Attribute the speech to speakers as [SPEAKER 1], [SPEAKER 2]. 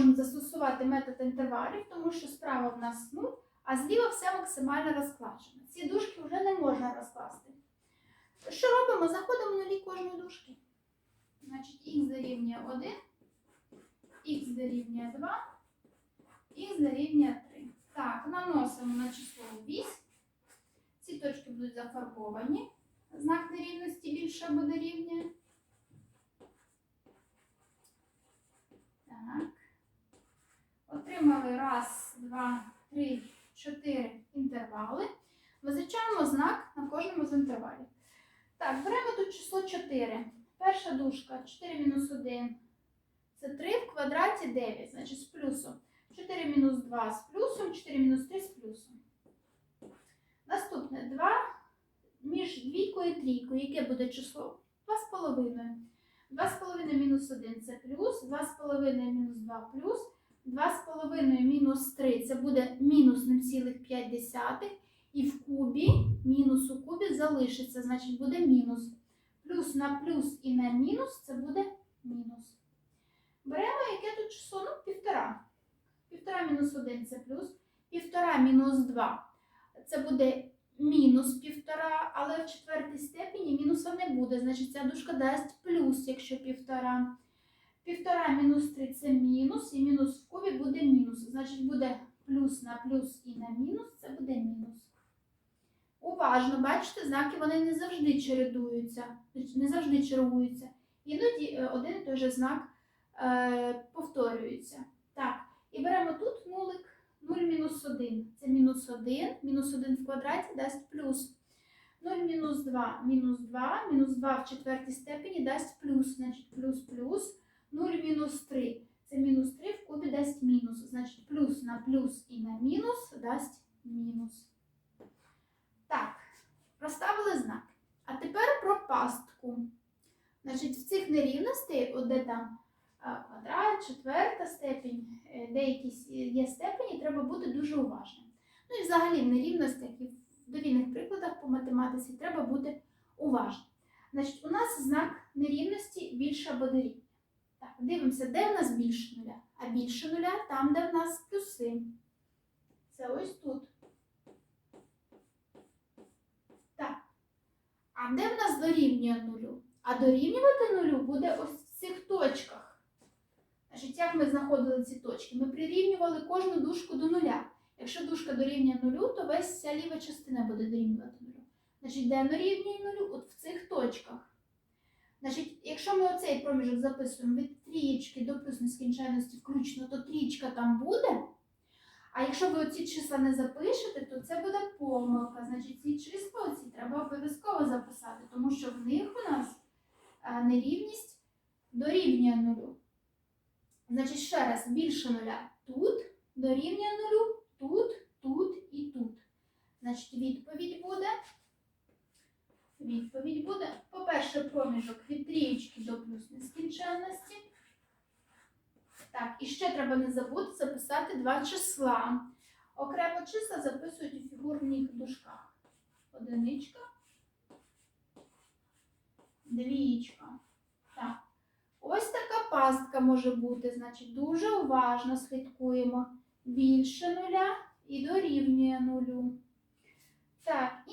[SPEAKER 1] можемо застосувати метод інтервалів, тому що справа в нас 0, а зліва все максимально розкладено. Ці дужки вже не можна розкласти. Що робимо? Заходимо в нулі кожної дужки. Значить, х дорівнює 1, х дорівнює 2, х дорівнює 3. Так, наносимо на число 8. Ці точки будуть зафарбовані. Знак нерівності більше або дорівнює. Так. Отримали раз, два, три, чотири інтервали. Визначаємо знак на кожному з інтервалів. Так, беремо тут число 4. Перша дужка 4 мінус 1. Це 3 в квадраті 9, значить з плюсом. 4 мінус 2 з плюсом, 4 мінус 3 з плюсом. Наступне 2 між двійкою і трійкою. Яке буде число? 2,5. 2,5 мінус 1 це плюс, 2,5 мінус 2 плюс, 2,5 мінус 3 це буде мінус 0,5. І в кубі мінус у кубі залишиться, значить буде мінус. Плюс на плюс і на мінус це буде мінус. Беремо яке тут число? Ну, півтора. Півтора мінус 1 це плюс. Півтора мінус 2 це буде мінус півтора, але в четвертій степені мінуса не буде. Значить, ця дужка дасть плюс, якщо півтора. Півтора мінус 3 це мінус, і мінус в кубі буде мінус. Значить, буде плюс на плюс і на мінус, це буде мінус. Уважно, бачите, знаки вони не завжди чередуються, не завжди чергуються. Іноді е, один і той же знак е, повторюється. Так, і беремо тут нулик 0 мінус 1. Це мінус 1, мінус 1 в квадраті дасть плюс. 0 мінус 2, мінус 2, мінус 2 в четвертій степені дасть плюс, значить плюс плюс. 0 мінус 3, це мінус 3 в кубі дасть мінус. Значить плюс на плюс і на мінус дасть мінус. Так, проставили знак. А тепер про пастку. Значить, в цих нерівностей, де там квадрат, четверта степень, е, деякі є степені, треба бути дуже уважним. Ну і взагалі в нерівностях і в довільних прикладах по математиці треба бути уважним. Значить, у нас знак нерівності більше або дорівнює. Так, дивимося, де в нас більше нуля? А більше нуля там, де в нас плюси. Це ось тут. Так. А де в нас дорівнює нулю? А дорівнювати нулю буде ось в цих точках. Значить, як ми знаходили ці точки? Ми прирівнювали кожну дужку до нуля. Якщо дужка дорівнює нулю, то весь ця ліва частина буде дорівнювати нулю. Значить, де дорівнює нулю? От в цих точках. Значить, якщо ми оцей проміжок записуємо від трієчки до плюс нескінченності включно, то трієчка там буде. А якщо ви оці числа не запишете, то це буде помилка. Значить, ці числа оці треба обов'язково записати, тому що в них у нас е, нерівність дорівнює нулю. Значить, ще раз, більше нуля тут дорівнює нулю, тут, тут і тут. Значить, відповідь буде. Відповідь буде. По-перше, проміжок від трієчки до плюс нескінченності. Так, і ще треба не забути записати два числа. Окремо числа записують у фігурних дужках. Одиничка, двічка. Так. Ось така пастка може бути. Значить, дуже уважно слідкуємо. Більше нуля і дорівнює нулю. Так, і